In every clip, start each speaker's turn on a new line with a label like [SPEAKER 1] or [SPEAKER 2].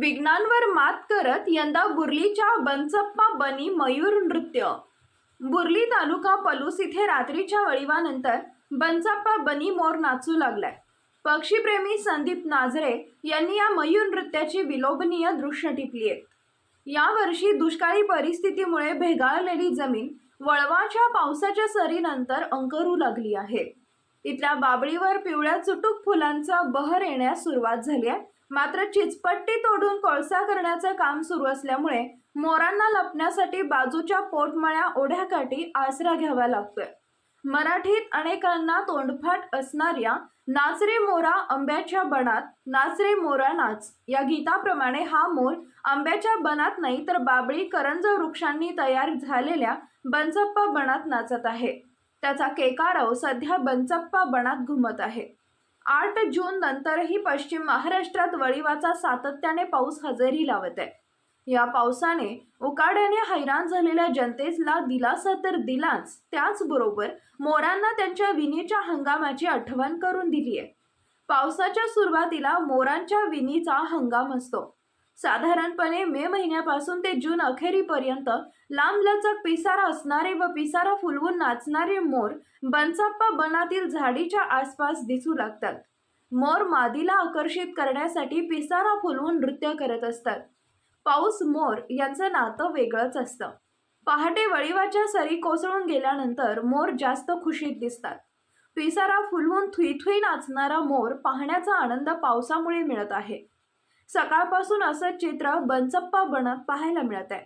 [SPEAKER 1] विघ्नांवर मात करत यंदा बुर्लीच्या बनचप्पा बनी मयूर नृत्य. बुर्ली तालुका पलूस इथे रात्रीच्या वळीवानंतर बनचप्पा बनी मोर नाचू लागलाय. पक्षीप्रेमी संदीप नाझरे यांनी या मयूर नृत्याची विलोभनीय दृश्य टिपली आहेत यावर्षी दुष्काळी परिस्थितीमुळे भेगाळलेली जमीन वळवाच्या पावसाच्या सरीनंतर अंकरू लागली आहे. इथल्या बाबळीवर पिवळ्या चुटूक फुलांचा बहर येण्यास सुरुवात झाली आहे. मात्र चिचपट्टी तोडून कोळसा करण्याचं काम सुरू असल्यामुळे मोरांना लपण्यासाठी बाजूच्या पोटमळ्या ओढ्याकाठी आसरा घ्यावा लागतोय. मराठीत अनेकांना तोंडफाट असणाऱ्या नाचरे मोरा आंब्याच्या बनात नाचरे मोरा नाच या गीताप्रमाणे हा मोर आंब्याच्या बनात नाही तर बाबळी करंज वृक्षांनी तयार झालेल्या बनचप्पा बनात नाचत आहे. त्याचा केकारव सध्या बनचप्पा बनात घुमत आहे. आठ जून नंतरही पश्चिम महाराष्ट्रात वळीवाचा सातत्याने पाऊस हजेरी लावत आहे. या पावसाने उकाड्याने हैराण झालेल्या जनतेला दिलासा तर दिलाच त्याचबरोबर मोरांना त्यांच्या विणीच्या हंगामाची आठवण करून दिली आहे पावसाच्या सुरुवातीला मोरांच्या विणीचा हंगाम असतो. साधारणपणे मे महिन्यापासून ते जून अखेरीपर्यंत लांबलचक पिसारा असणारे व पिसारा फुलवून नाचणारे मोर बनसाप्पा बनातील झाडीच्या आसपास दिसू लागतात. मोर मादीला आकर्षित करण्यासाठी पिसारा फुलवून नृत्य करत असतात. पाऊस मोर यांचं नातं वेगळंच असतं. पहाटे वळीवाच्या सरी कोसळून गेल्यानंतर मोर जास्त खुशीत दिसतात. पिसारा फुलवून थुई नाचणारा मोर पाहण्याचा आनंद पावसामुळे मिळत आहे. सकाळपासून असं चित्र बनचप्पा बनत पाहायला मिळत आहे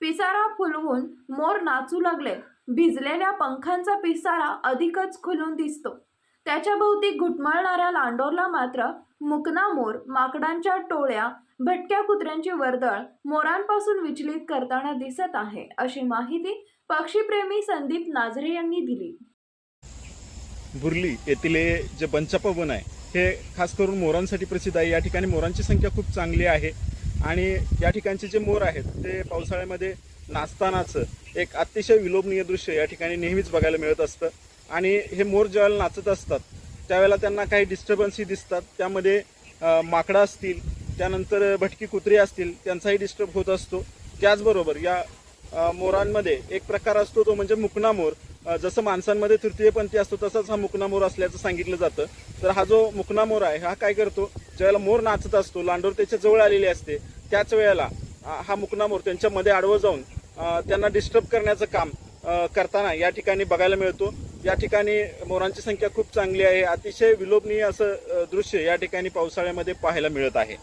[SPEAKER 1] पिसारा फुलवून मोर नाचू लागले. भिजलेल्या पंखांचा पिसारा अधिकच खुलून दिसतो. त्याच्या भोवती घुटमळणाऱ्या लांडोरला मात्र मुकना मोर माकडांच्या टोळ्या भटक्या कुत्र्यांची वर्दळ मोरांपासून विचलित करताना दिसत आहे अशी माहिती पक्षीप्रेमी संदीप नाझरे यांनी दिली.
[SPEAKER 2] बुर्ली येथील जे पंचप्पा वन आहे हे खास करून मोरांसाठी प्रसिद्ध आहे. या ठिकाणी मोरांची संख्या खूप चांगली आहे. आणि या ठिकाणचे जे मोर आहेत ते पावसाळ्यामध्ये नाचतानाचं एक अतिशय विलोभनीय दृश्य या ठिकाणी नेहमीच बघायला मिळत असतं. आणि हे मोर ज्यावेळेला नाचत असतात त्यावेळेला त्यांना काही डिस्टर्बन्सही दिसतात. त्यामध्ये माकडं असतील त्यानंतर भटकी कुत्री असतील त्यांचाही डिस्टर्ब होत असतो. त्याचबरोबर या मोरांमध्ये एक प्रकार असतो तो म्हणजे मुकना मोर. जसं माणसांमध्ये तृतीयपंथी असतो तसंच हा मुकना मोर असल्याचं सांगितलं जातं. तर हा जो मुकना मोर आहे हा काय करतो? ज्यावेळेला मोर नाचत असतो लांडोर त्याच्याजवळ आलेली असते त्याच वेळेला हा मुकना मोर त्यांच्यामध्ये आडवं जाऊन त्यांना डिस्टर्ब करण्याचं काम करताना या ठिकाणी बघायला मिळतो. या ठिकाणी मोरांची संख्या खूप चांगली आहे. अतिशय विलोभनीय असं दृश्य या ठिकाणी पावसाळ्यामध्ये पाहायला मिळत आहे.